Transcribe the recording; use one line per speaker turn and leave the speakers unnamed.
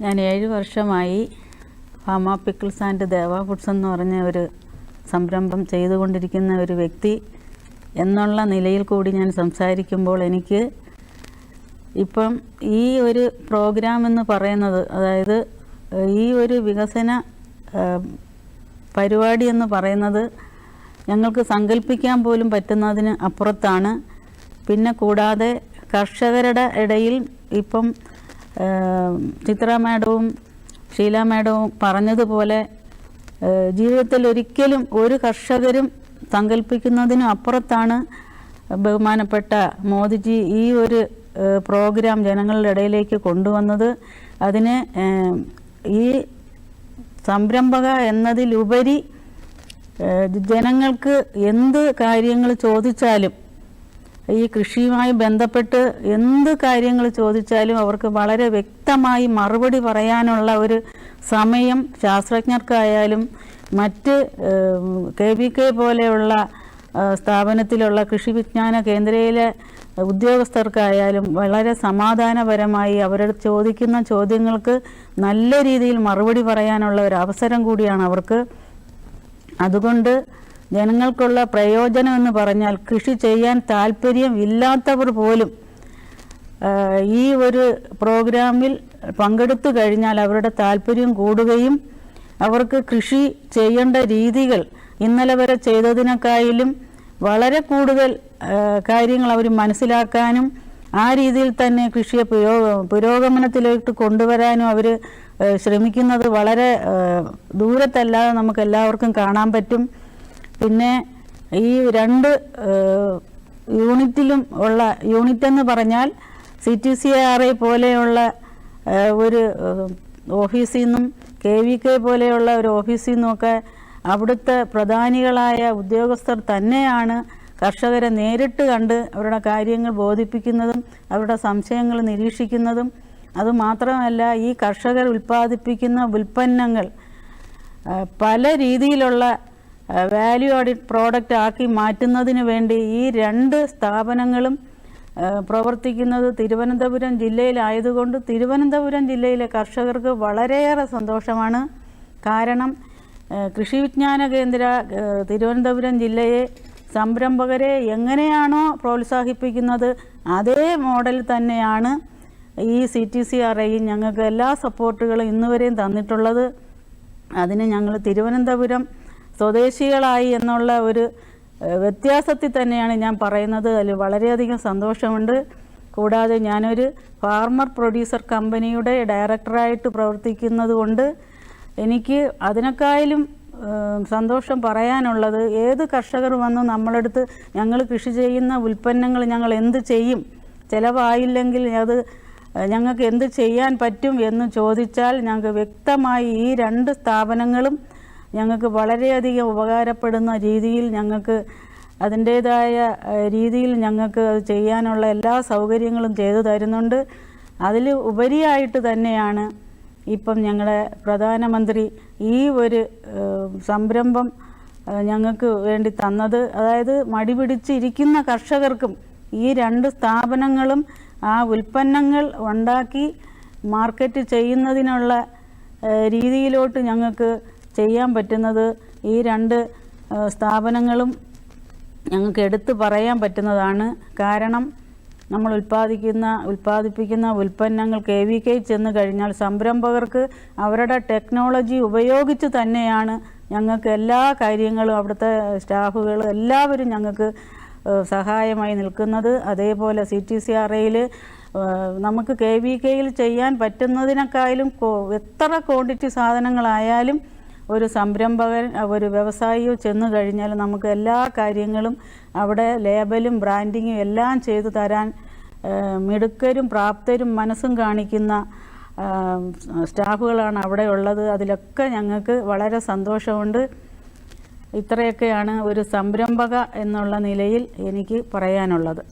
ഞാൻ ഏഴ് വർഷമായി Fama pickles and Deva foods എന്ന് പറഞ്ഞ ഒരു സംരംഭം ചെയ്തുകൊണ്ടിരിക്കുന്ന ഒരു വ്യക്തി എന്നുള്ള നിലയിൽ കൂടി ഞാൻ സംസാരിക്കുമ്പോൾ എനിക്ക് ഇപ്പം ഈ ഒരു പ്രോഗ്രാം എന്ന് പറയുന്നത് അതായത് ഈ ഒരു വികസന പരിപാടി എന്ന് പറയുന്നത് ഞങ്ങൾക്ക് സങ്കല്പിക്കാൻ പോലും പറ്റുന്നതിന് അപ്പുറത്താണ്. പിന്നെ കൂടാതെ കർഷകരുടെ ഇടയിൽ ഇപ്പം ചിത്ര മാഡവും ഷീല മാഡവും പറഞ്ഞതുപോലെ ജീവിതത്തിൽ ഒരിക്കലും ഒരു കർഷകരും സങ്കല്പിക്കുന്നതിനും അപ്പുറത്താണ് ബഹുമാനപ്പെട്ട മോദിജി ഈ ഒരു പ്രോഗ്രാം ജനങ്ങളുടെ ഇടയിലേക്ക് കൊണ്ടുവന്നത്. അതിന് ഈ സംരംഭക എന്നതിലുപരി ജനങ്ങൾക്ക് എന്ത് കാര്യങ്ങൾ ചോദിച്ചാലും ഈ കൃഷിയുമായി ബന്ധപ്പെട്ട് എന്ത് കാര്യങ്ങൾ ചോദിച്ചാലും അവർക്ക് വളരെ വ്യക്തമായി മറുപടി പറയാനുള്ള ഒരു സമയം ശാസ്ത്രജ്ഞർക്കായാലും മറ്റ് കെ വി കെ പോലെയുള്ള സ്ഥാപനത്തിലുള്ള കൃഷി വിജ്ഞാന കേന്ദ്രയിലെ ഉദ്യോഗസ്ഥർക്കായാലും വളരെ സമാധാനപരമായി അവരുടെ ചോദിക്കുന്ന ചോദ്യങ്ങൾക്ക് നല്ല രീതിയിൽ മറുപടി പറയാനുള്ള ഒരു അവസരം കൂടിയാണ് അവർക്ക്. അതുകൊണ്ട് ജനങ്ങൾക്കുള്ള പ്രയോജനം എന്ന് പറഞ്ഞാൽ കൃഷി ചെയ്യാൻ താല്പര്യം ഇല്ലാത്തവർ പോലും ഈ ഒരു പ്രോഗ്രാമിൽ പങ്കെടുത്തു കഴിഞ്ഞാൽ അവരുടെ താല്പര്യം കൂടുകയും അവർക്ക് കൃഷി ചെയ്യേണ്ട രീതികൾ ഇന്നലെ വരെ ചെയ്തതിനേക്കാളും വളരെ കൂടുതൽ കാര്യങ്ങൾ അവർ മനസ്സിലാക്കാനും ആ രീതിയിൽ തന്നെ കൃഷിയെ പുരോ പുരോഗമനത്തിലേക്ക് കൊണ്ടുവരാനും അവർ ശ്രമിക്കുന്നത് വളരെ ദൂരത്തല്ലാതെ നമുക്ക് എല്ലാവർക്കും കാണാൻ പറ്റും. പിന്നെ ഈ രണ്ട് യൂണിറ്റിലും ഉള്ള യൂണിറ്റ് എന്ന് പറഞ്ഞാൽ C T C R I പോലെയുള്ള ഒരു ഓഫീസിൽ നിന്നും കെ വി കെ പോലെയുള്ള ഒരു ഓഫീസിൽ നിന്നുമൊക്കെ അവിടുത്തെ പ്രധാനികളായ ഉദ്യോഗസ്ഥർ തന്നെയാണ് കർഷകരെ നേരിട്ട് കണ്ട് അവരുടെ കാര്യങ്ങൾ ബോധിപ്പിക്കുന്നതും അവരുടെ സംശയങ്ങൾ നിരീക്ഷിക്കുന്നതും. അതുമാത്രമല്ല ഈ കർഷകർ ഉൽപ്പാദിപ്പിക്കുന്ന ഉൽപ്പന്നങ്ങൾ പല രീതിയിലുള്ള വാല്യൂ ആഡിഡ് പ്രോഡക്റ്റ് ആക്കി മാറ്റുന്നതിന് വേണ്ടി ഈ രണ്ട് സ്ഥാപനങ്ങളും പ്രവർത്തിക്കുന്നത് തിരുവനന്തപുരം ജില്ലയിലായതുകൊണ്ട് തിരുവനന്തപുരം ജില്ലയിലെ കർഷകർക്ക് വളരെയേറെ സന്തോഷമാണ്. കാരണം കൃഷി വിജ്ഞാന കേന്ദ്ര തിരുവനന്തപുരം ജില്ലയെ സംരംഭകരെ എങ്ങനെയാണോ പ്രോത്സാഹിപ്പിക്കുന്നത് അതേ മോഡൽ തന്നെയാണ് ഈ C T C R I ഞങ്ങൾക്ക് എല്ലാ സപ്പോർട്ടുകളും ഇന്നുവരെയും തന്നിട്ടുള്ളത്. അതിന് ഞങ്ങൾ തിരുവനന്തപുരം സ്വദേശികളായി എന്നുള്ള ഒരു വ്യത്യാസത്തിൽ തന്നെയാണ് ഞാൻ പറയുന്നത്. അതിൽ വളരെയധികം സന്തോഷമുണ്ട്. കൂടാതെ ഞാനൊരു ഫാർമർ പ്രൊഡ്യൂസർ കമ്പനിയുടെ ഡയറക്ടറായിട്ട് പ്രവർത്തിക്കുന്നത് കൊണ്ട് എനിക്ക് അതിനേക്കാളും സന്തോഷം പറയാനുള്ളത് ഏത് കർഷകർ വന്ന് നമ്മളടുത്ത് ഞങ്ങൾ കൃഷി ചെയ്യുന്ന ഉൽപ്പന്നങ്ങൾ ഞങ്ങൾ എന്ത് ചെയ്യും? ചിലവായില്ലെങ്കിൽ അത് ഞങ്ങൾക്ക് എന്ത് ചെയ്യാൻ പറ്റും എന്ന് ചോദിച്ചാൽ ഞങ്ങൾക്ക് വ്യക്തമായി ഈ രണ്ട് സ്ഥാപനങ്ങളും ഞങ്ങൾക്ക് വളരെയധികം ഉപകാരപ്പെടുന്ന രീതിയിൽ ഞങ്ങൾക്ക് അതിന്റേതായ രീതിയിൽ ഞങ്ങൾക്ക് അത് ചെയ്യാനുള്ള എല്ലാ സൗകര്യങ്ങളും ചെയ്തു തരുന്നുണ്ട്. അതിൽ ഉപരിയായിട്ട് തന്നെയാണ് ഇപ്പം ഞങ്ങളുടെ പ്രധാനമന്ത്രി ഈ ഒരു സംരംഭം ഞങ്ങൾക്ക് വേണ്ടി തന്നത്. അതായത് മടി പിടിച്ചിരിക്കുന്ന കർഷകർക്കും ഈ രണ്ട് സ്ഥാപനങ്ങളും ആ ഉൽപ്പന്നങ്ങൾ ഉണ്ടാക്കി മാർക്കറ്റ് ചെയ്യുന്നതിനുള്ള രീതിയിലോട്ട് ഞങ്ങൾക്ക് ചെയ്യാൻ പറ്റുന്നത് ഈ രണ്ട് സ്ഥാപനങ്ങളും ഞങ്ങൾക്ക് എടുത്തു പറയാൻ പറ്റുന്നതാണ്. കാരണം നമ്മൾ ഉൽപ്പാദിക്കുന്ന ഉൽപ്പാദിപ്പിക്കുന്ന ഉൽപ്പന്നങ്ങൾ കെ വി കെ ചെന്ന് കഴിഞ്ഞാൽ സംരംഭകർക്ക് അവരുടെ ടെക്നോളജി ഉപയോഗിച്ച് തന്നെയാണ് ഞങ്ങൾക്ക് എല്ലാ കാര്യങ്ങളും അവിടുത്തെ സ്റ്റാഫുകൾ എല്ലാവരും ഞങ്ങൾക്ക് സഹായമായി നിൽക്കുന്നത്. അതേപോലെ സി ടി സി ആർ എയിൽ നമുക്ക് കെ വി കെയിൽ ചെയ്യാൻ പറ്റുന്നതിനേക്കാളും എത്ര ക്വാണ്ടിറ്റി സാധനങ്ങളായാലും ഒരു സംരംഭകൻ ഒരു വ്യവസായിയോ ചെന്നു കഴിഞ്ഞാൽ നമുക്ക് എല്ലാ കാര്യങ്ങളും അവിടെ ലേബലും ബ്രാൻഡിങ്ങും എല്ലാം ചെയ്തു തരാൻ മിടുക്കരും പ്രാപ്തരും മനസ്സും കാണിക്കുന്ന സ്റ്റാഫുകളാണ് അവിടെ ഉള്ളത്. അതിലൊക്കെ ഞങ്ങൾക്ക് വളരെ സന്തോഷമുണ്ട്. ഇത്രയൊക്കെയാണ് ഒരു സംരംഭക എന്നുള്ള നിലയിൽ എനിക്ക് പറയാനുള്ളത്.